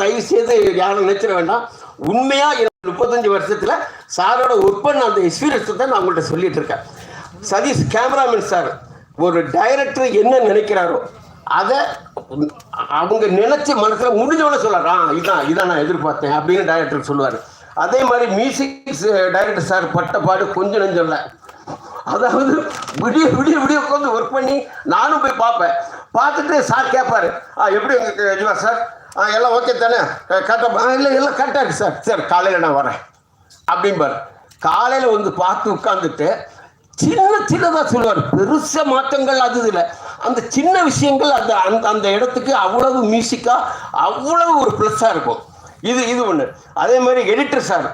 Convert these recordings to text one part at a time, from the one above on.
தயவு செய்து யாரும் நினைச்சிட வேண்டாம். உண்மையா எனக்கு முப்பத்தஞ்சு வருஷத்துல சாரோட ஒர்க் பண்ண அந்த எக்ஸ்பீரியன்ஸ் தான் நான் உங்கள்கிட்ட சொல்லிட்டு இருக்கேன். சதீஷ் கேமராமேன் சார் ஒரு டைரக்டர் என்ன நினைக்கிறாரோ அதை அவங்க நினைச்ச மனசுல முடிஞ்சவன சொல்றாரு இதான் இதான் நான் எதிர்பார்த்தேன் அப்படின்னு டைரக்டர் சொல்லுவார். அதே மாதிரி மியூசிக் டைரக்டர் சார் பட்ட பாடு கொஞ்சம் நெஞ்சம் இல்லை. அதாவது விடிய விடிய விடிய உட்காந்து ஒர்க் பண்ணி நானும் போய் பார்ப்பேன். பார்த்துட்டு சார் கேட்பாரு ஆ எப்படி உங்களுக்கு சார் ஆ எல்லாம் ஓகே தானே? கரெக்டாக ஆ இல்லை எல்லாம் கரெக்டாக இருக்குது சார் சார் காலையில் நான் வரேன். அப்படிம்பார் காலையில் வந்து பார்த்து உட்காந்துட்டு சின்ன சின்னதாக சொல்லுவார். பெருச மாற்றங்கள் அது இல்லை அந்த சின்ன விஷயங்கள் அந்த அந்த அந்த இடத்துக்கு அவ்வளவு மியூசிக்காக அவ்வளவு ஒரு ப்ளஸ்ஸாக இருக்கும். இது இது ஒன்று அதே மாதிரி எடிட்டர் சார்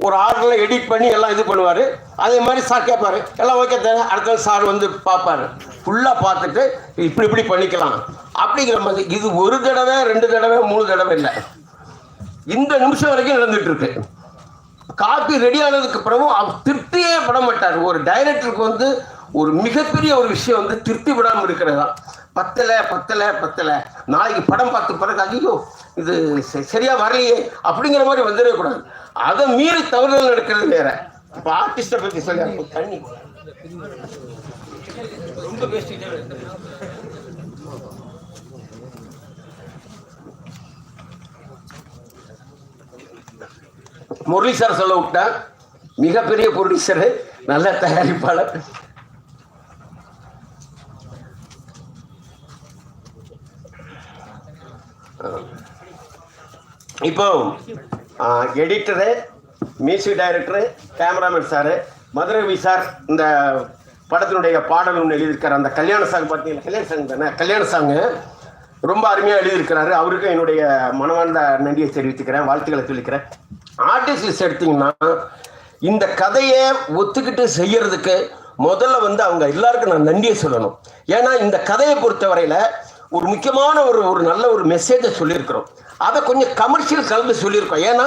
ஒரு ஆர்டரில் எடிட் பண்ணி எல்லாம் இது பண்ணுவார். அதே மாதிரி சார் கேட்பார் எல்லாம் ஓகே தானே? அடுத்த சார் வந்து பார்ப்பாரு ஃபுல்லாக பார்த்துட்டு இப்படி இப்படி பண்ணிக்கலாம். அப்படிங்கிற மாதிரி இது ஒரு தடவை ரெண்டு தடவை மூணு தடவை இல்லை. இந்த நிமிஷம் வரைக்கும் நடந்துகிட்ருக்கு காப்பி ரெடி ஆனதுக்கு பிறகு அவர் திருப்தியே பட மாட்டார். ஒரு டைரக்டருக்கு வந்து ஒரு மிகப்பெரிய ஒரு விஷயம் வந்து திருப்தி விடாமல் இருக்கிறதா? பத்தலை பத்தலை பத்தலை. நாளைக்கு படம் பார்த்த பிறகு ஐயோ இது சரியா வரலையே அப்படிங்கிற மாதிரி வந்துடவே கூடாது. அதை மீறி தவறுதல் நடக்கிறது வேற. இப்போ ஆர்டிஸ்டை பற்றி சொல்லி தண்ணி. ரொம்ப. முரளி சார் சொல்ல விட்டேன் மிகப்பெரிய ப்ரொடியூசரு நல்ல தயாரிப்பாளர். இப்போ editor music director cameraman sir Madurai V sir இந்த படத்தினுடைய பாடல் ஒன்று எழுதியிருக்காரு. அந்த கல்யாண சாங் பார்த்தீங்கன்னா கல்யாண சாங் தானே? கல்யாண சாங்கு ரொம்ப அருமையாக எழுதியிருக்கிறாரு. அவருக்கும் என்னுடைய மனவார்ந்த நன்றியை தெரிவித்துக்கிறேன். வாழ்த்துக்களை சொல்லிக்கிறேன். ஆர்டிஸ்ட் லிஸ்ட் எடுத்தீங்கன்னா இந்த கதையை ஒத்துக்கிட்டு செய்யறதுக்கு முதல்ல வந்து அவங்க எல்லாருக்கும் நான் நன்றியை சொல்லணும். ஏன்னா இந்த கதையை பொறுத்தவரையில் ஒரு முக்கியமான ஒரு ஒரு நல்ல ஒரு மெசேஜை சொல்லியிருக்கிறோம். அதை கொஞ்சம் கமர்ஷியல் கலந்து சொல்லியிருக்கோம். ஏன்னா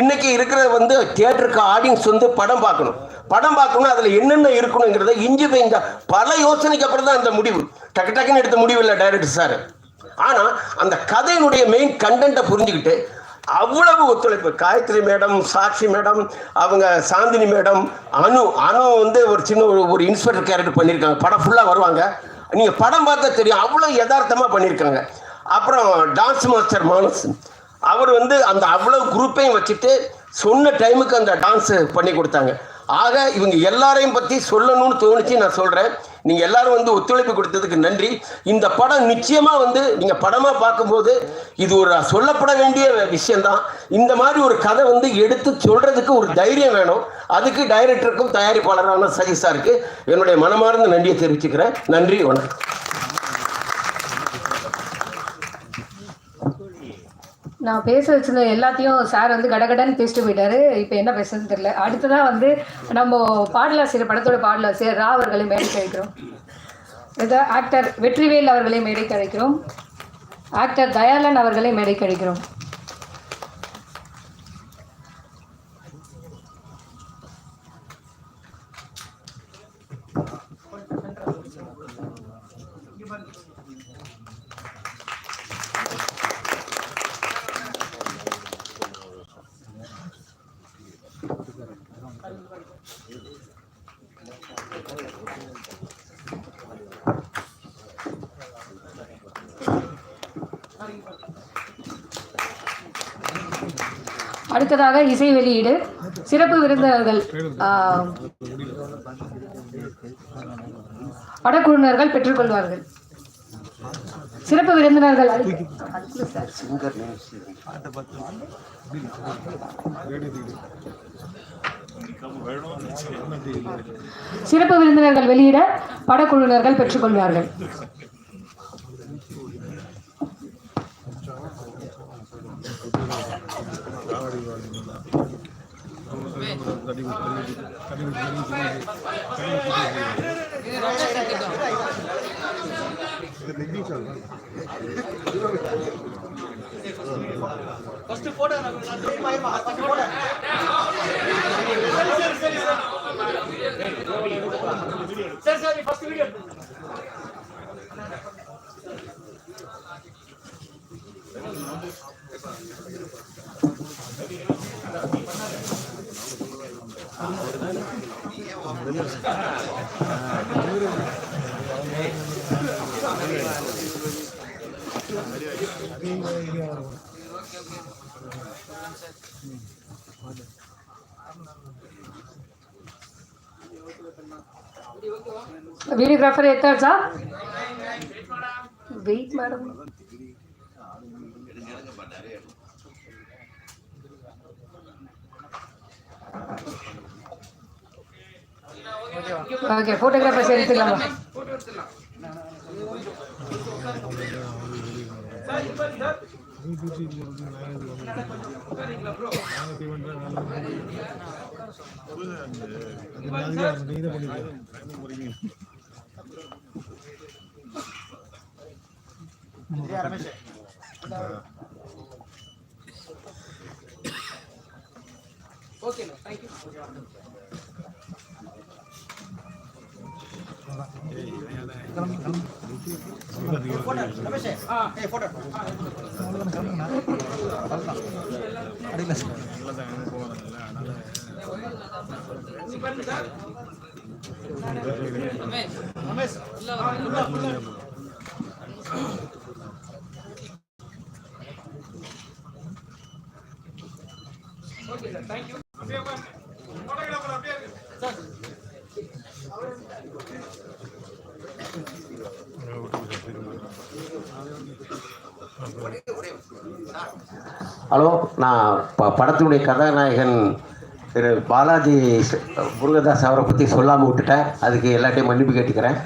இன்னைக்கு இருக்கிற வந்து தியேட்டருக்கு ஆடியன்ஸ் வந்து படம் பார்க்கணும். படம் பார்க்கணும் அதில் என்னென்ன இருக்கணுங்கிறத இஞ்சி பெய்ஞ்ச பல யோசனைக்கு அப்புறம் தான் அந்த முடிவு. டக்கு டக்குன்னு எடுத்த முடிவு இல்லை டைரக்டர் சார். ஆனால் அந்த கதையினுடைய மெயின் கண்டென்ட்டை புரிஞ்சுக்கிட்டு அவ்வளவு ஒத்துழைப்பு. காயத்ரி மேடம் சாட்சி மேடம் அவங்க சாந்தினி மேடம் அனு அனு வந்து ஒரு சின்ன ஒரு ஒரு இன்ஸ்பெக்டர் கேரக்டர் பண்ணியிருக்காங்க. படம் ஃபுல்லாக வருவாங்க. நீங்கள் படம் பார்த்தா தெரியும். அவ்வளோ யதார்த்தமாக பண்ணியிருக்காங்க அப்புறம் டான்ஸ் மாஸ்டர் மானஸ் அவர் வந்து அந்த அவ்வளோ குரூப்பையும் வச்சுட்டு சொன்ன டைமுக்கு அந்த டான்ஸு பண்ணி கொடுத்தாங்க. ஆக இவங்க எல்லாரையும் பற்றி சொல்லணும்னு தோணுச்சு நான் சொல்கிறேன் நீங்கள் எல்லாரும் வந்து ஒத்துழைப்பு கொடுத்ததுக்கு நன்றி. இந்த படம் நிச்சயமாக வந்து நீங்கள் படமாக பார்க்கும்போது இது ஒரு சொல்லப்பட வேண்டிய விஷயம்தான். இந்த மாதிரி ஒரு கதை வந்து எடுத்து சொல்கிறதுக்கு ஒரு தைரியம் வேணும். அதுக்கு டைரக்டருக்கும் தயாரிப்பாளரான சதீஷ் என்னுடைய மனமார்ந்த நன்றியை தெரிவிச்சுக்கிறேன். நன்றி வணக்கம். நான் பேச வச்சிருந்த எல்லாத்தையும் சார் வந்து கடகடன்னு பேசிட்டு போயிட்டாரு. இப்போ என்ன பேசுறதுன்னு தெரியல. அடுத்ததான் வந்து நம்ம பாடலாசிரியர் படத்தோட பாடலாசிரியர் ரா அவர்களை மேடைக்கு அழைக்கிறோம். ஆக்டர் வெற்றிவேல் அவர்களை மேடைக்கு அழைக்கிறோம். ஆக்டர் தயாளன் அவர்களை மேடைக்கு அழைக்கிறோம். அடுத்ததாக இசை வெளியீடு. சிறப்பு விருந்தினர்கள் படக்குழுவினர்கள் பெற்றுக்கொள்வார்கள். சிறப்பு விருந்தினர்கள் சிறப்பு விருந்தினர்கள் வெளியிட படக்குழுவினர்கள் பெற்றுக்கொள்வார்கள். சாவடி ஃபர்ஸ்ட் போட்டோ சரி சரி first video Thank you. Videographer एक वेट मैडम ஓகே ஃபோட்டோகிராஃபர்ஸ் எடுத்துக்கலாமா okay sir thank you hello நான் ப படத்தினுடைய கதாநாயகன் திரு பாலாஜி முருகதாஸ் அவரை பற்றி சொல்லாமல் விட்டுட்டேன். அதுக்கு எல்லாத்தையும் மன்னிப்பு கேட்டுக்கிறேன்.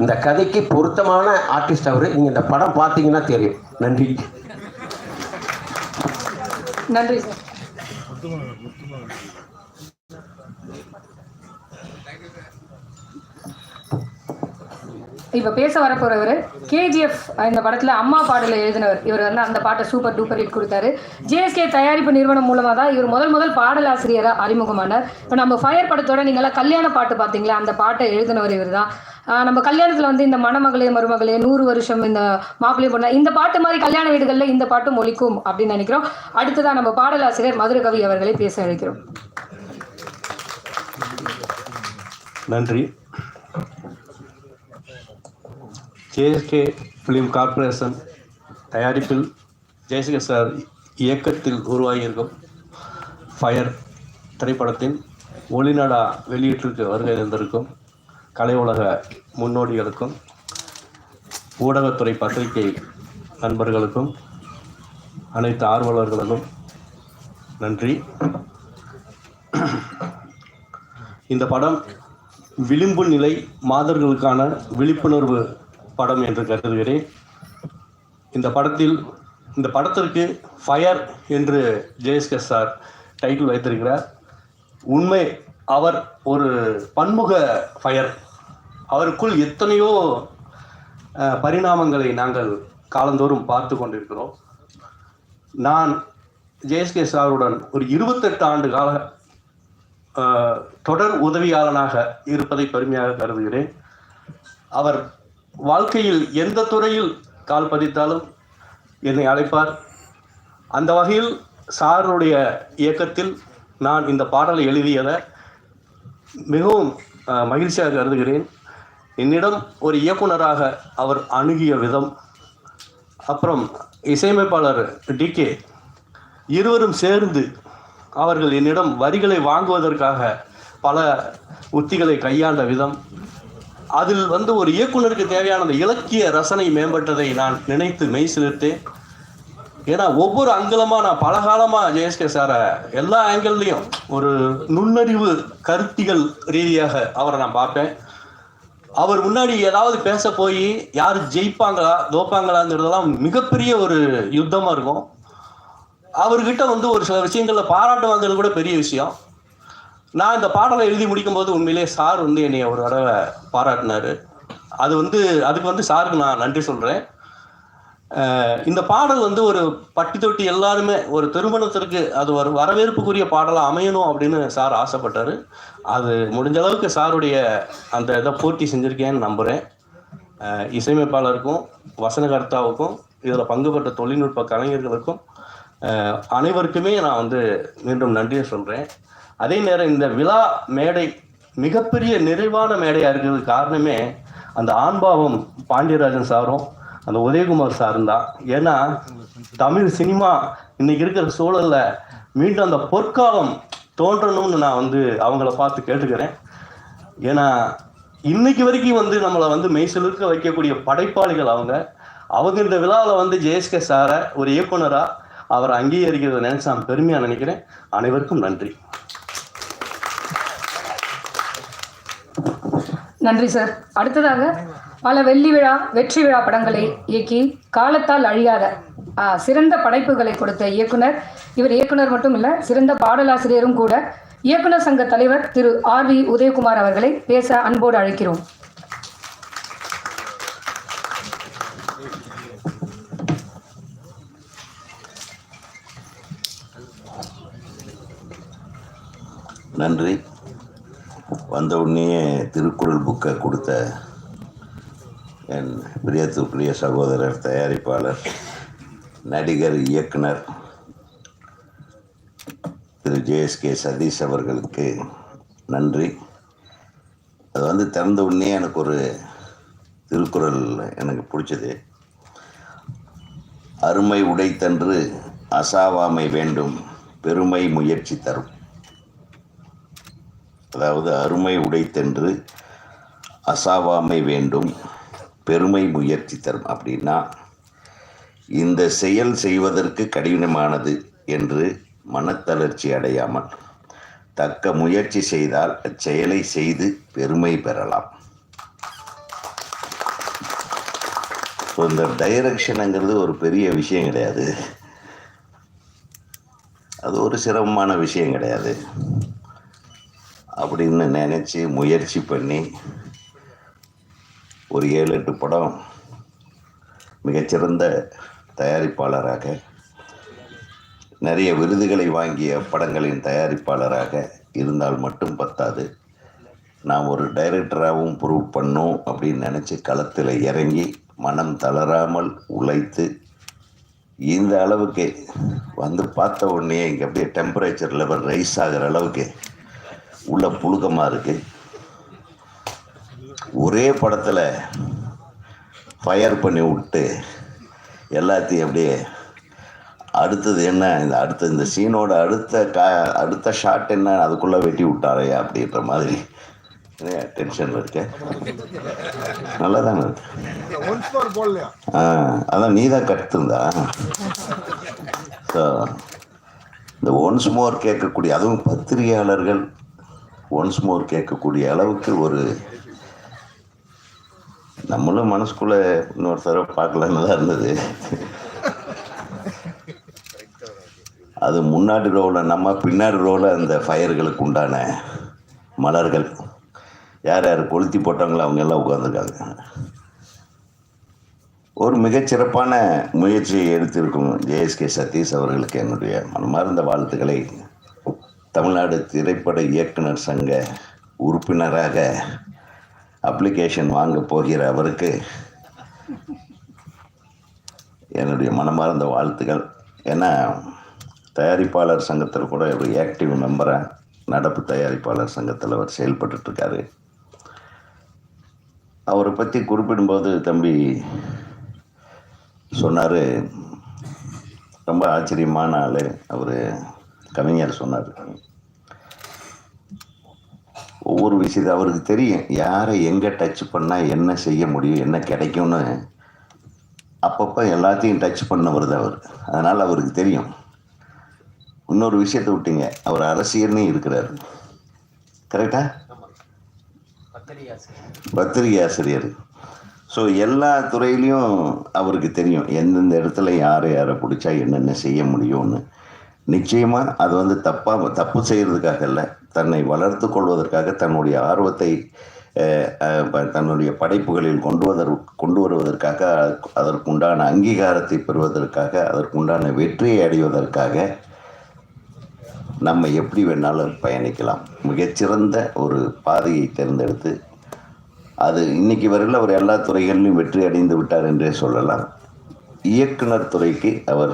இந்த கதைக்கு பொருத்தமான ஆர்டிஸ்ட் அவர். நீங்கள் இந்த படம் பார்த்தீங்கன்னா தெரியும். நன்றி. நன்றி சார். இப்போ பேச வரப்போறவர் கேஜிஎஃப் இந்த படத்தில் அம்மா பாடலை எழுதினவர். இவர் வந்து அந்த பாட்டை சூப்பர் டூப்பர் ஹிட் கொடுத்தாரு. ஜேஎஸ்கே தயாரிப்பு நிறுவனம் மூலமாக தான் இவர் முதல் முதல் பாடலாசிரியராக அறிமுகமானார். இப்போ நம்ம ஃபயர் படத்தோட நீங்களாம் கல்யாண பாட்டு பார்த்தீங்களா அந்த பாட்டை எழுதினவர் இவர் தான். நம்ம கல்யாணத்தில் வந்து இந்த மணமகளே மருமகளே நூறு வருஷம் இந்த மாப்பிள்ளை பொண்ணு இந்த பாட்டு மாதிரி கல்யாண வீடுகளில் இந்த பாட்டும் ஒழிக்கும் அப்படின்னு நினைக்கிறோம். அடுத்ததான் நம்ம பாடலாசிரியர் மதுரை கவி அவர்களை பேச அழைக்கிறோம். நன்றி. ஜேஎஸ்கே ஃபிலிம் கார்ப்பரேஷன் தயாரிப்பில் ஜெயசேகர் சார் இயக்கத்தில் உருவாகியிருக்கும் ஃபயர் திரைப்படத்தின் ஒளிநாடா வெளியீட்டிற்கு வருகை தந்திருக்கும் கலை உலக முன்னோடிகளுக்கும் ஊடகத்துறை பத்திரிகை நண்பர்களுக்கும் அனைத்து ஆர்வலர்களுக்கும் நன்றி. இந்த படம் விளிம்பு நிலை மாதர்களுக்கான விழிப்புணர்வு படம் என்று கருதுகிறேன். இந்த படத்தில் இந்த படத்திற்கு ஃபயர் என்று ஜெயஸ்கே சார் டைட்டில் வைத்திருக்கிறார். உண்மை அவர் ஒரு பன்முக ஃபயர் அவருக்குள் எத்தனையோ பரிணாமங்களை நாங்கள் காலந்தோறும் பார்த்து கொண்டிருக்கிறோம். நான் ஜெயஸ்கே சாருடன் ஒரு இருபத்தெட்டு ஆண்டு கால தொடர் உதவியாளனாக இருப்பதை பெருமையாக கருதுகிறேன். அவர் வாழ்க்கையில் எந்த துறையில் கால் பதித்தாலும் என்னை அழைப்பார். அந்த வகையில் சாருடைய இயக்கத்தில் நான் இந்த பாடலை எழுதியதை மிகவும் மகிழ்ச்சியாக கருதுகிறேன். என்னிடம் ஒரு இயக்குனராக அவர் அணுகிய விதம். அப்புறம் இசையமைப்பாளர் டிகே இருவரும் சேர்ந்து அவர்கள் என்னிடம் வரிகளை வாங்குவதற்காக பல உத்திகளை கையாண்ட விதம். அதில் வந்து ஒரு இயக்குனருக்கு தேவையான அந்த இலக்கிய ரசனை மேம்பட்டதை நான் நினைத்து மெய் சிலிர்த்தேன். ஏன்னா ஒவ்வொரு அங்கலமாக நான் பல காலமாக ஜெயஸ்கே சாரை எல்லா ஆங்கிள்லேயும் ஒரு நுண்ணறிவு கருத்திகள் ரீதியாக அவரை நான் பார்ப்பேன். அவர் முன்னாடி ஏதாவது பேச போய் யார் ஜெயிப்பாங்களா தோப்பாங்களாங்கிறதெல்லாம் மிகப்பெரிய ஒரு யுத்தமாக இருக்கும். அவர்கிட்ட வந்து ஒரு சில விஷயங்களில் பாராட்டு வாங்குறது கூட பெரிய விஷயம். நான் இந்த பாடலை எழுதி முடிக்கும்போது உண்மையிலே சார் வந்து என்னை ஒரு தடவை பாராட்டினாரு. அது வந்து அதுக்கு வந்து சாருக்கு நான் நன்றி சொல்கிறேன் இந்த பாடல் வந்து ஒரு பட்டி தொட்டி எல்லாருமே ஒரு திருமணத்திற்கு அது ஒரு வரவேற்புக்குரிய பாடலாக அமையணும் அப்படின்னு சார் ஆசைப்பட்டாரு. அது முடிஞ்ச அளவுக்கு சாருடைய அந்த இதை பூர்த்தி செஞ்சுருக்கேன்னு நம்புகிறேன் இசையமைப்பாளருக்கும் வசனகர்த்தாவுக்கும் இதில் பங்கு பெற்ற தொழில்நுட்ப கலைஞர்களுக்கும் அனைவருக்குமே நான் வந்து மீண்டும் நன்றியை சொல்கிறேன் அதே நேரம் இந்த விழா மேடை மிகப்பெரிய நிறைவான மேடையாக இருக்கிறது காரணமே அந்த ஆண்பாவம் பாண்டியராஜன் சாரும் அந்த உதயகுமார் சாரும் தான். ஏன்னா தமிழ் சினிமா இன்னைக்கு இருக்கிற சூழலில் மீண்டும் அந்த பொற்காலம் தோன்றணும்னு நான் வந்து அவங்கள பார்த்து கேட்டுக்கிறேன். ஏன்னா இன்னைக்கு வரைக்கும் வந்து நம்மளை வந்து மெய்சிலிருக்க வைக்கக்கூடிய படைப்பாளிகள் அவங்க. அவங்க இந்த விழாவில் வந்து ஜெயஸ்கே சாரை ஒரு இயக்குனராக அவரை அங்கீகரிக்கிறத நினைச்சு நான் பெருமையாக நினைக்கிறேன். அனைவருக்கும் நன்றி. நன்றி சார் அடுத்ததாக பல வெள்ளி விழா வெற்றி விழா படங்களை இயக்கி காலத்தால் அழியாத ஆ, சிறந்த படைப்புகளை கொடுத்த இயக்குனர். இவர் இயக்குனர் மட்டும் இல்ல சிறந்த பாடலாசிரியரும் கூட. இயக்குனர் சங்க தலைவர் திரு ஆர் வி உதயகுமார் அவர்களை பேச அன்போடு அழைக்கிறோம். நன்றி. வந்த உடனேயே திருக்குறள் புக்கை கொடுத்த என் பிரியத்துக்குரிய சகோதரர் தயாரிப்பாளர் நடிகர் இயக்குனர் திரு. ஜேஎஸ்கே சதீஷ் அவர்களுக்கு நன்றி. அது வந்து திறந்த உடனே எனக்கு ஒரு திருக்குறள் எனக்கு பிடிச்சது. அருமை உடைத்தன்று அசாவாமை வேண்டும் பெருமை முயற்சி தரும். அதாவது அருமை உடைத்தென்று அசாவாமை வேண்டும் பெருமை முயற்சி தரும் அப்படின்னா இந்த செயல் செய்வதற்கு கடினமானது என்று மனத்தளர்ச்சி அடையாமல் தக்க முயற்சி செய்தால் அச்செயலை செய்து பெருமை பெறலாம். ஸோ இந்த டைரக்ஷனுங்கிறது ஒரு பெரிய விஷயம் கிடையாது. அது ஒரு சிரமமான விஷயம் கிடையாது. அப்படின்னு நினச்சி முயற்சி பண்ணி ஒரு ஏழு எட்டு படம் மிகச்சிறந்த தயாரிப்பாளராக நிறைய விருதுகளை வாங்கிய படங்களின் தயாரிப்பாளராக இருந்தால் மட்டும் பத்தாது. நான் ஒரு டைரக்டராகவும் ப்ரூவ் பண்ணும் அப்படின்னு நினச்சி களத்தில் இறங்கி மனம் தளராமல் உழைத்து இந்த அளவுக்கு வந்து பார்த்த உடனே இங்கே அப்படியே டெம்பரேச்சர் லெவல் ரைஸ் ஆகிற அளவுக்கு உள்ள புழுக்கமாக இருக்கு. ஒரே படத்தில் ஃபயர் பண்ணி விட்டு எல்லாத்தையும் அப்படியே அடுத்தது என்ன? இந்த அடுத்த இந்த சீனோட அடுத்த கா அடுத்த ஷாட் என்ன? அதுக்குள்ளே வெட்டி விட்டாரையா அப்படின்ற மாதிரி டென்ஷனில் இருக்கேன் நல்லா தானே இருக்கு. ஆ அதான் நீ தான் கற்றுந்தா ஸோ இந்த ஒன்ஸ் மோர் கேட்கக்கூடிய அதுவும் பத்திரிகையாளர்கள் ஒன்ஸ் மோர் கேட்கக்கூடிய அளவுக்கு ஒரு நம்மளும் மனசுக்குள்ளே இன்னொரு தடவை பார்க்கலான்னு தான் இருந்தது? அது முன்னாடி ரோவில் நம்ம பின்னாடி ரோவில் அந்த ஃபயர்களுக்கு உண்டான மலர்கள். யார் யார் கொளுத்தி போட்டாங்களோ அவங்க எல்லாம் உட்காந்துருக்காங்க ஒரு மிகச்சிறப்பான முயற்சியை எடுத்திருக்கும் ஜேஎஸ்கே சதீஷ் அவர்களுக்கு என்னுடைய மனமார்ந்த வாழ்த்துக்களை தமிழ்நாடு திரைப்பட இயக்குனர் சங்க உறுப்பினராக அப்ளிகேஷன் வாங்க போகிற அவருக்கு என்னுடைய மனமார்ந்த வாழ்த்துக்கள் ஏன்னா தயாரிப்பாளர் சங்கத்தில் கூட ஒரு ஆக்டிவ் மெம்பராக நடப்பு தயாரிப்பாளர் சங்கத்தில் அவர் செயல்பட்டுருக்காரு அவரை பற்றி குறிப்பிடும்போது தம்பி சொன்னார் ரொம்ப ஆச்சரியமான ஆள். அவர் கவிஞர் சொன்னார். ஒவ்வொரு விஷயத்தை அவருக்கு தெரியும். யாரை எங்கே டச் பண்ணால் என்ன செய்ய முடியும் என்ன கிடைக்கும்னு அப்பப்போ எல்லாத்தையும் டச் பண்ணவர் தான் அவர். அதனால் அவருக்கு தெரியும். இன்னொரு விஷயத்தை விட்டீங்க. அவர் அரசியல்னு இருக்கிறார். கரெக்டா பத்திரிகை ஆசிரியர். ஸோ எல்லா துறையிலையும் அவருக்கு தெரியும். எந்தெந்த இடத்துல யாரை யாரை பிடிச்சா என்னென்ன செய்ய முடியும்னு. நிச்சயமாக அது வந்து தப்பாக தப்பு செய்கிறதுக்காக இல்லை. தன்னை வளர்த்து கொள்வதற்காக தன்னுடைய ஆர்வத்தை ப- தன்னுடைய படைப்புகளில் கொண்டு வதற்கு கொண்டு வருவதற்காக அதற்குண்டான அங்கீகாரத்தை பெறுவதற்காக அதற்குண்டான வெற்றியை அடைவதற்காக நம்ம எப்படி வேணாலும் பயணிக்கலாம். மிகச்சிறந்த ஒரு பாதையை தேர்ந்தெடுத்து அது இன்னைக்கு வரையில் அவர் எல்லா துறைகளிலும் வெற்றி அடைந்து விட்டார் என்றே சொல்லலாம். இயக்குனர் துறைக்கு அவர்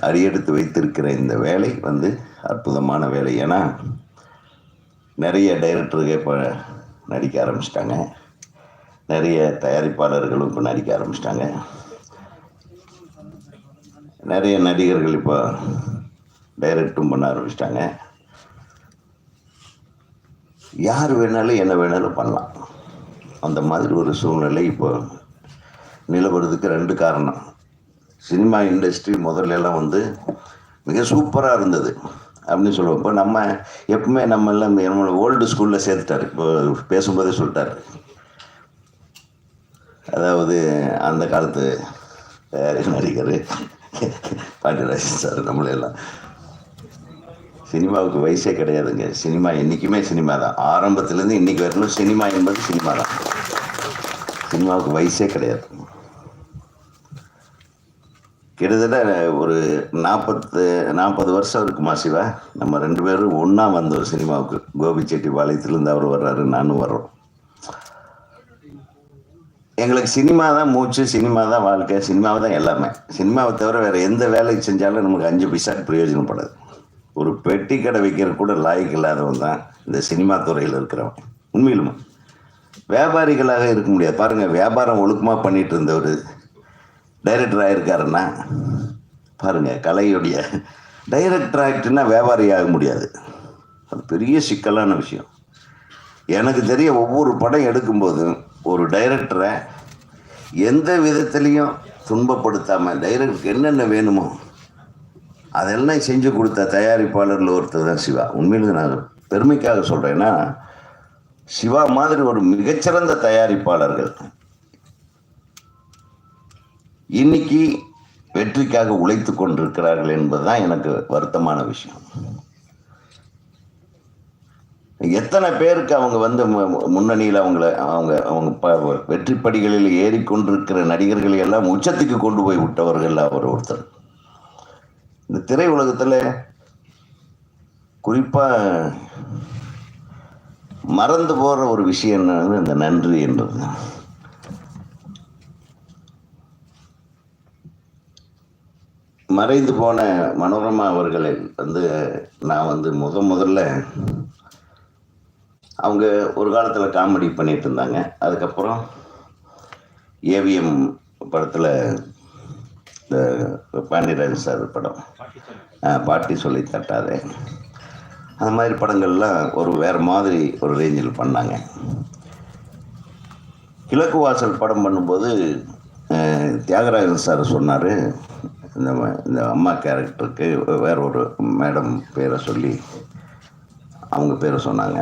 அடியெடுத்து வைத்திருக்கிற இந்த வேலை வந்து அற்புதமான வேலை. ஏன்னா நிறைய டைரக்டருக்கு இப்போ நடிக்க ஆரம்பிச்சிட்டாங்க. நிறைய தயாரிப்பாளர்களும் இப்போ நடிக்க ஆரம்பிச்சிட்டாங்க. நிறைய நடிகர்கள் இப்போ டைரக்டும் பண்ண ஆரம்பிச்சிட்டாங்க. யார் வேணாலும் என்ன வேணாலும் பண்ணலாம். அந்த மாதிரி ஒரு சூழ்நிலை இப்போ நிலவரதுக்கு ரெண்டு காரணம். சினிமா இண்டஸ்ட்ரி முதல்ல எல்லாம் வந்து மிக சூப்பராக இருந்தது. அப்படின்னு சொல்லுவோம். இப்போ நம்ம எப்பவுமே நம்ம எல்லாம் நம்மளை ஓல்டு ஸ்கூலில் சேர்த்துட்டார். இப்போ பேசும்போதே சொல்லிட்டாரு. அதாவது அந்த காலத்து நடிகர் பாண்டியராஜன் சார் நம்மளெல்லாம் சினிமாவுக்கு வயசே கிடையாதுங்க. சினிமா என்றைக்குமே சினிமா தான். ஆரம்பத்துலேருந்து இன்னைக்கு வரணும் சினிமா என்பது சினிமா தான். சினிமாவுக்கு வயசே கிடையாது. கிட்டத்தட்ட ஒரு நாற்பத்து நாற்பது வருஷம் இருக்குமா சிவா? நம்ம ரெண்டு பேரும் ஒன்றா வந்தோம் சினிமாவுக்கு. கோபிச்செட்டிப்பாளையத்துலேருந்து அவர் வர்றாரு நானும் வர்றோம். எங்களுக்கு சினிமா தான் மூச்சு சினிமா தான் வாழ்க்கை சினிமாவை தான் எல்லாமே. சினிமாவை தவிர வேறு எந்த வேலைக்கு செஞ்சாலும் நமக்கு அஞ்சு பைசா பிரயோஜனப்படாது ஒரு பெட்டி கடை வைக்கிற கூட லாய்க்கு இல்லாதவன் தான் இந்த சினிமா துறையில் இருக்கிறவன். உண்மையிலுமா? வியாபாரிகளாக இருக்க முடியாது. பாருங்கள் வியாபாரம் ஒழுக்கமாக பண்ணிட்டு இருந்தவர் டைரக்டர் ஆகிருக்காருன்னா பாருங்கள் கலையுடைய டைரக்டர் ஆகிட்டுனா வியாபாரி ஆக முடியாது. அது பெரிய சிக்கலான விஷயம். எனக்கு தெரிய ஒவ்வொரு படம் எடுக்கும்போதும் ஒரு டைரக்டரை எந்த விதத்துலேயும் துன்பப்படுத்தாமல் டைரக்டருக்கு என்னென்ன வேணுமோ அதெல்லாம் செஞ்சு கொடுத்த தயாரிப்பாளரில் ஒருத்தர் தான் சிவா. உண்மையிலே நான் பெருமைக்காக சொல்கிறேன்னா சிவா மாதிரி ஒரு மிகச்சிறந்த தயாரிப்பாளர்கள் இன்னைக்கு வெற்றிக்காக உழைத்து கொண்டிருக்கிறார்கள் என்பதுதான் எனக்கு வருத்தமான விஷயம். எத்தனை பேருக்கு அவங்க வந்து முன்னணியில் அவங்கள அவங்க அவங்க ப வெற்றி படிகளில் ஏறிக்கொண்டிருக்கிற நடிகர்களை எல்லாம் உச்சத்துக்கு கொண்டு போய் விட்டவர்கள் அவர் ஒருத்தர். இந்த திரையுலகத்தில் குறிப்பாக மறந்து போகிற ஒரு விஷயம் என்னன்னு இந்த நன்றி என்றது மறைந்து போன மனோரமா அவர்களை வந்து நான் வந்து முத முதல்ல அவங்க ஒரு காலத்தில் காமெடி பண்ணிட்டு இருந்தாங்க. அதுக்கப்புறம் ஏவிஎம் படத்தில் இந்த பாண்டியராஜன் சார் படம் பாட்டி சொல்லி தட்டாதே அந்த மாதிரி படங்கள்லாம் ஒரு வேறு மாதிரி ஒரு ரேஞ்சில் பண்ணாங்க. கிழக்கு வாசல் படம் பண்ணும்போது தியாகராஜன் சார் சொன்னார் இந்த இந்த அம்மா கேரக்டருக்கு வேற ஒரு மேடம் பேரை சொல்லி அவங்க பேரை சொன்னாங்க.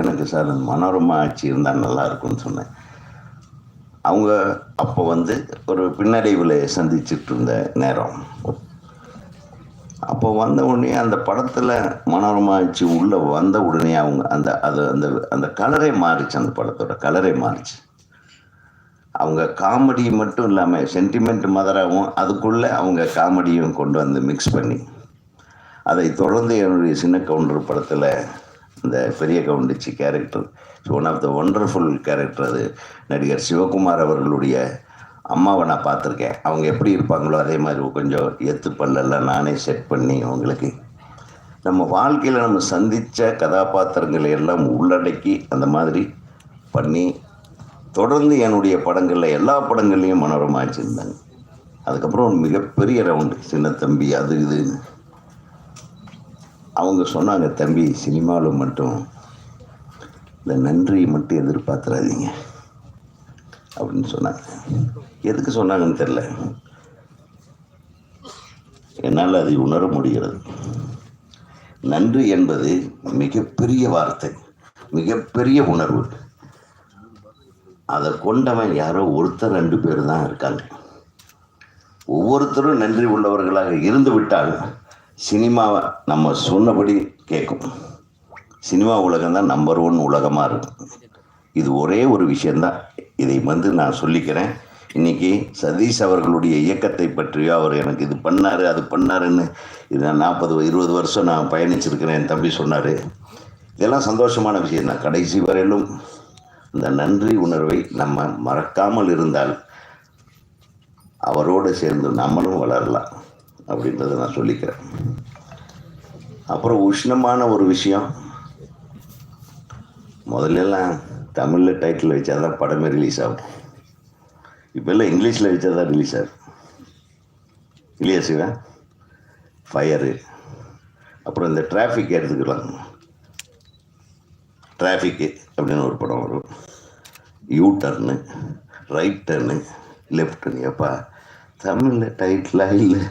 எனக்கு சார் இந்த மனோரமா ஆட்சி இருந்தால் நல்லா இருக்கும்னு சொன்னேன். அவங்க அப்போ வந்து ஒரு பின்னடைவில் சந்திச்சுட்டு இருந்த நேரம். அப்போ வந்த உடனே அந்த படத்தில் மனோரமா ஆட்சி உள்ளே வந்த உடனே அவங்க அந்த அது அந்த அந்த கலரே மாறிச்சு அந்த படத்தோட கலரே மாறிச்சு. அவங்க காமெடி மட்டும் இல்லாமல் சென்டிமெண்ட் மதராகவும் அதுக்குள்ளே அவங்க காமெடியும் கொண்டு வந்து மிக்ஸ் பண்ணி அதை தொடர்ந்து என்னுடைய சின்ன கவுண்டர் படத்தில் இந்த பெரிய கவுண்டிச்சி character one of the wonderful character அது நடிகர் சிவகுமார் அவர்களுடைய அம்மாவை நான் பார்த்துருக்கேன். அவங்க எப்படி இருப்பாங்களோ அதே மாதிரி கொஞ்சம் எத்து பல்லெல்லாம் நானே செட் பண்ணி அவங்களுக்கு நம்ம வாழ்க்கையில் நம்ம சந்தித்த கதாபாத்திரங்களை எல்லாம் உள்ளடக்கி அந்த மாதிரி பண்ணி தொடர்ந்து என்னுடைய படங்களில் எல்லா படங்கள்லையும் மனோரமா வச்சுருந்தாங்க அதுக்கப்புறம் மிகப்பெரிய ரவுண்டு சின்ன தம்பி அது இதுன்னு அவங்க சொன்னாங்க தம்பி சினிமாவில் மட்டும் இந்த நன்றியை மட்டும் எதிர்பார்த்துறாதீங்க. அப்படின்னு சொன்னாங்க. எதுக்கு சொன்னாங்கன்னு தெரில என்னால் அதை உணர முடிகிறது. நன்றி என்பது மிகப்பெரிய வார்த்தை மிகப்பெரிய உணர்வு. அதை கொண்டவன் யாரோ ஒருத்தர் ரெண்டு பேர் தான் இருக்காங்க. ஒவ்வொருத்தரும் நன்றி உள்ளவர்களாக இருந்து விட்டால் சினிமாவை நம்ம சொன்னபடி கேட்கும். சினிமா உலகம் தான் நம்பர் ஒன் உலகமாக இருக்கும். இது ஒரே ஒரு விஷயந்தான் இதை வந்து நான் சொல்லிக்கிறேன். இன்னைக்கு சதீஷ் அவர்களுடைய இயக்கத்தை பற்றியோ அவர் எனக்கு இது பண்ணார் அது பண்ணாருன்னு இது நான் நாற்பது இருபது வருஷம் நான் பயணிச்சிருக்கிறேன் என் தம்பி சொன்னார். இதெல்லாம் சந்தோஷமான விஷயம் தான் கடைசி வரையிலும் இந்த நன்றி உணர்வை நம்ம மறக்காமல் இருந்தால் அவரோடு சேர்ந்து நம்மளும் வளரலாம் அப்படின்றத நான் சொல்லிக்கிறேன். அப்புறம் உஷ்ணமான ஒரு விஷயம். முதல்லலாம் தமிழில் டைட்டில் வச்சா தான் படமே ரிலீஸ் ஆகும். இப்போல்லாம் இங்கிலீஷில் வச்சா தான் ரிலீஸ் ஆகும். இல்லையா சிவா? ஃபயரு அப்புறம் இந்த டிராஃபிக் எடுத்துக்கலாம் டிராஃபிக்கு அப்படின்னு ஒரு படம் வரும். U turn right turn left turn எப்பா தமிழில் டைட்டிலாக இல்லை?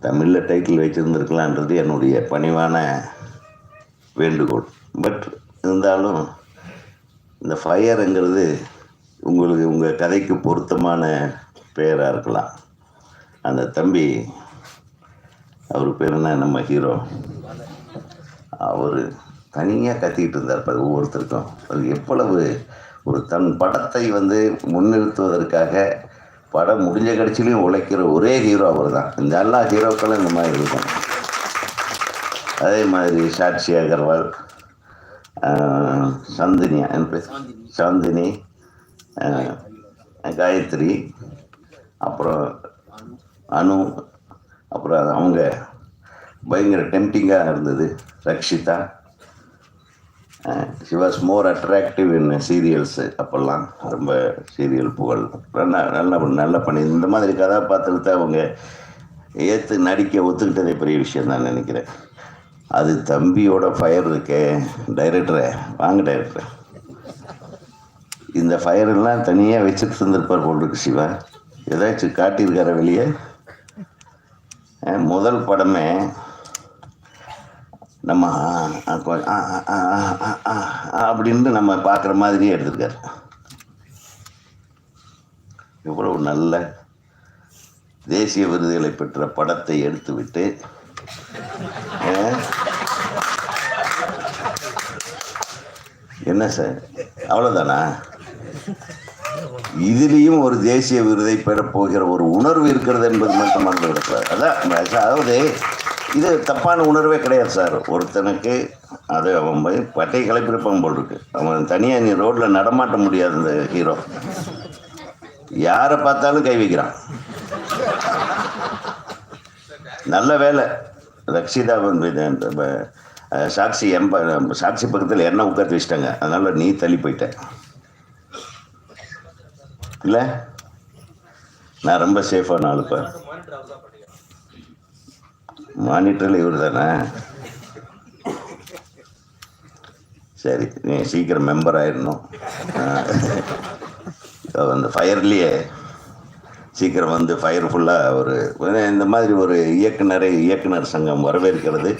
தமிழில் டைட்டில் வச்சுருந்துருக்கலான்றது என்னுடைய பணிவான வேண்டுகோள். பட் இருந்தாலும் இந்த ஃபயருங்கிறது உங்களுக்கு உங்கள் கதைக்கு பொருத்தமான பெயராக இருக்கலாம். அந்த தம்பி அவர் பேர் என்ன? நம்ம ஹீரோ. அவர் தனியாக கத்திக்கிட்டு இருந்தார் பாரு ஒவ்வொருத்தருக்கும். அது எவ்வளவு ஒரு தன் படத்தை வந்து முன்னிறுத்துவதற்காக படம் முடிஞ்ச கடைசிலையும் உழைக்கிற ஒரே ஹீரோ அவர் தான் இந்த எல்லா ஹீரோக்களும் இந்த மாதிரி இருக்கும். அதே மாதிரி சாட்சி அகர்வால் சந்தினியா என் பேர் சாந்தினி காயத்ரி அப்புறம் அனு அப்புறம் அவங்க பயங்கர டெம்டிங்காக இருந்தது. Rakshitha. She was more attractive in serials அப்போல்லாம். ரொம்ப சீரியல் புகழ். நல்ல நல்ல நல்ல பண்ணி இந்த மாதிரி கதாபாத்திரத்தை அவங்க ஏற்று நடிக்க ஒத்துக்கிட்டதே பெரிய விஷயம் தான் நினைக்கிறேன். அது தம்பியோட ஃபயர் இருக்கே. டைரக்டரே வாங்க டைரக்டர் இந்த ஃபயரெல்லாம் தனியாக வச்சுட்டு இருந்திருப்பார் போல் இருக்கு சிவா. ஏதாச்சும் காட்டியிருக்கார வெளியே? முதல் படமே நம்ம அப்படின்ட்டு நம்ம பார்க்குற மாதிரியே எடுத்திருக்காரு. இவ்வளவு நல்ல தேசிய விருதுகளை பெற்ற படத்தை எடுத்துவிட்டு என்ன சார்? அவ்வளோதானா இதுலேயும் ஒரு தேசிய விருதை பெறப்போகிற ஒரு உணர்வு இருக்கிறது என்பது மட்டும் மறந்து விடக்கூடாது அதான் அதாவது இது தப்பான உணர்வே கிடையாது சார். ஒருத்தனுக்கு அது அவன் பட்டை கிளப்பிருப்பான் போல் இருக்கு அவன் தனியாக நீ ரோட்டில் நடமாட்ட முடியாது இந்த ஹீரோ. யாரை பார்த்தாலும் கை வைக்கிறான். நல்ல வேலை. ரக்ஷிதா வந்து எம்ப சாக்ஷி பக்கத்தில் என்ன உட்காந்து வச்சிட்டாங்க. அதனால் நீ தள்ளி போயிட்ட. இல்லை? நான் ரொம்ப சேஃபான ஆளுப்பா மானிட்டரில் இவர் தானே? சரி நீ சீக்கிரம் மெம்பர் ஆயிடணும் அந்த ஃபயர்லேயே சீக்கிரம் வந்து ஃபயர் ஃபுல்லாக ஒரு இந்த மாதிரி ஒரு இயக்குனரை இயக்குனர் சங்கம் வரவேற்கிறது.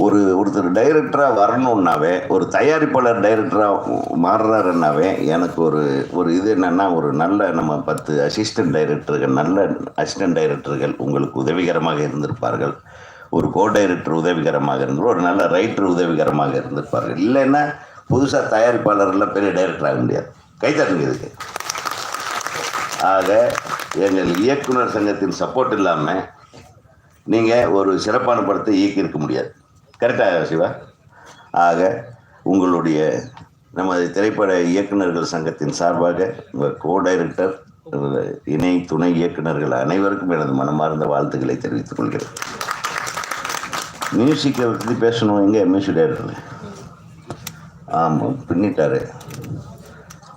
ஒரு ஒருத்தர் டைரக்டராக வரணுன்னாவே ஒரு தயாரிப்பாளர் டைரக்டராக மாறுறாருன்னாவே எனக்கு ஒரு ஒரு இது என்னென்னா ஒரு நல்ல நம்ம பத்து அசிஸ்டன்ட் டைரக்டர்கள் நல்ல அசிஸ்டன்ட் டைரக்டர்கள் உங்களுக்கு உதவிகரமாக இருந்திருப்பார்கள். ஒரு கோ டைரக்டர் உதவிகரமாக இருந்து ஒரு நல்ல ரைட்டர் உதவிகரமாக இருந்திருப்பார்கள். இல்லைன்னா புதுசாக தயாரிப்பாளர்லாம் பெரிய டைரக்டர் ஆக முடியாது. கைத்தட்டுங்க இதுக்கு. ஆக எங்கள் இயக்குனர் சங்கத்தின் சப்போர்ட் இல்லாமல் நீங்கள் ஒரு சிறப்பான படத்தை இயக்கியிருக்க முடியாது. கரெக்டாக சிவா. ஆக உங்களுடைய நமது திரைப்பட இயக்குனர்கள் சங்கத்தின் சார்பாக உங்கள் கோ டைரக்டர் இணை துணை இயக்குனர்கள் அனைவருக்கும் எனது மனமார்ந்த வாழ்த்துக்களை தெரிவித்துக் கொள்கிறேன். மியூசிக்கை பற்றி பேசணும். எங்கே மியூசிக் டைரக்டர் ஆமாம் பின்னிட்டாரு.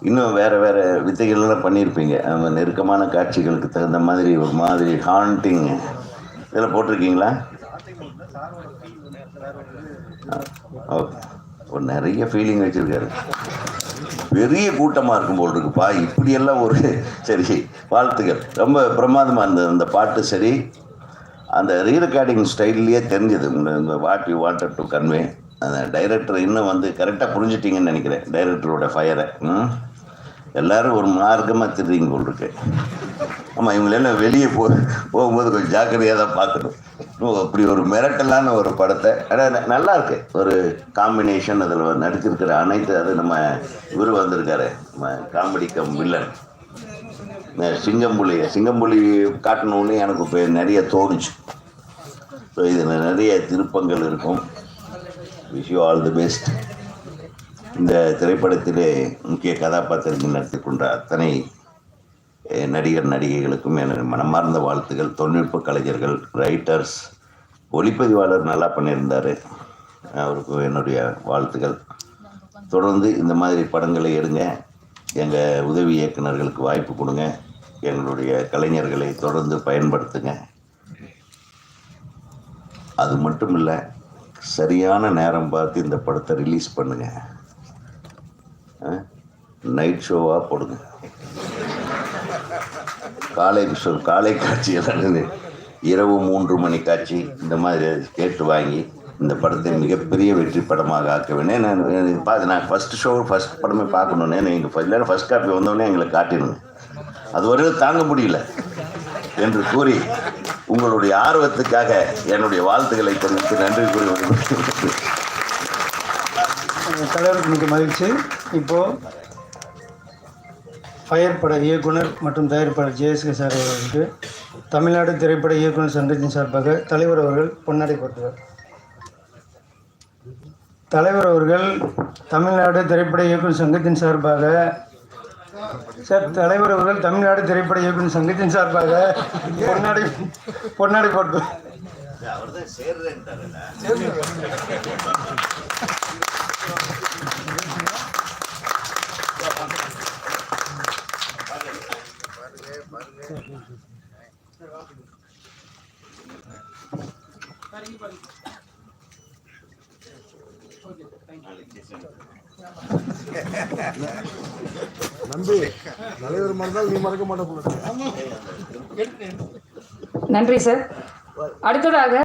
இன்னும் வேறு வேறு வித்தைகள்லாம் பண்ணியிருப்பீங்க நெருக்கமான காட்சிகளுக்கு தகுந்த மாதிரி ஒரு மாதிரி ஹாண்டிங் இதில் போட்டிருக்கீங்களா? ஓகே நிறைய ஃபீலிங் வச்சுருக்காரு. பெரிய கூட்டமாக இருக்கும் போல் இருக்குப்பா இப்படியெல்லாம் ஒரு சரி வாழ்த்துக்கள். ரொம்ப பிரமாதமாக இருந்தது அந்த பாட்டு சரி. அந்த ரீரெக்கார்டிங் ஸ்டைல்லையே தெரிஞ்சது. இந்த what you wanted to convey அந்த டைரக்டர் இன்னும் வந்து கரெக்டாக புரிஞ்சிட்டிங்கன்னு நினைக்கிறேன் டைரக்டரோட ஃபயரை ம்? எல்லாரும் ஒரு மார்க்கமாக திரிங்க போல் இருக்கு. ஆமாம் இவங்களெல்லாம் வெளியே போ போகும்போது கொஞ்சம் ஜாக்கிரதையாக தான் பார்க்கணும் ஓ அப்படி ஒரு மிரட்டலான ஒரு படத்தை ஆனால் நல்லா இருக்கு ஒரு காம்பினேஷன் அதில் நடிச்சிருக்கிற அனைத்து அது நம்ம இவர் வந்திருக்காரு நம்ம காமெடி கம் வில்லன் இந்த சிங்கம்புலி சிங்கம்புலி காட்டணுன்னு எனக்கு இப்போ நிறைய தோணுச்சு. ஸோ இதில் நிறைய திருப்பங்கள் இருக்கும். Wish you all the best இந்த திரைப்படத்திலே முக்கிய கதாபாத்திரங்கள் நடத்தி கொண்ட அத்தனை நடிகர் நடிகைகளுக்கும் எனது மனமார்ந்த வாழ்த்துக்கள் தொழில்நுட்ப கலைஞர்கள் ரைட்டர்ஸ் ஒளிப்பதிவாளர் நல்லா பண்ணியிருந்தார். அவருக்கு என்னுடைய வாழ்த்துக்கள் தொடர்ந்து இந்த மாதிரி படங்களை எடுங்க. எங்கள் உதவி இயக்குனர்களுக்கு வாய்ப்பு கொடுங்க. எங்களுடைய கலைஞர்களை தொடர்ந்து பயன்படுத்துங்க. அது மட்டும் இல்லை சரியான நேரம் பார்த்து இந்த படத்தை ரிலீஸ் பண்ணுங்க. நைட் ஷோவாக போடுங்க. காலை ஷோ காலை காட்சிகள் இரவு மூன்று மணி காட்சி இந்த மாதிரி கேட்டு வாங்கி இந்த படத்தை மிகப்பெரிய வெற்றி படமாக ஆக்க வேணும் நான் எனக்கு பார்த்து நான் ஃபர்ஸ்ட் ஷோ ஃபஸ்ட் படமே பார்க்கணுன்னே நீங்கள் இல்லைன்னா ஃபஸ்ட் காப்பி வந்தோடனே எங்களை காட்டிடுங்க அது வரையும் தாங்க முடியல என்று கூறி உங்களுடைய ஆர்வத்துக்காக என்னுடைய வாழ்த்துக்களை தெரிவித்து நன்றி கூறி வருகிறேன் தலைவருக்கு மிக மகிழ்ச்சி. இப்போது ஃபயர் பட இயக்குனர் மற்றும் தயாரிப்பாளர் ஜெயஸ்கே சார் அவர்களுக்கு தமிழ்நாடு திரைப்பட இயக்குனர் சங்கத்தின் சார்பாக தலைவர் அவர்கள் பொன்னாடை போட்டுவார். தலைவர் அவர்கள் தமிழ்நாடு திரைப்பட இயக்குனர் சங்கத்தின் சார்பாக சார் தலைவர் அவர்கள் தமிழ்நாடு திரைப்பட இயக்குனர் சங்கத்தின் சார்பாக பொன்னாடை பொன்னாடை போட்டு. நன்றி தலைவர் மறந்தால் நீ மறக்க மாட்டேன் நன்றி சார் அடுத்ததாக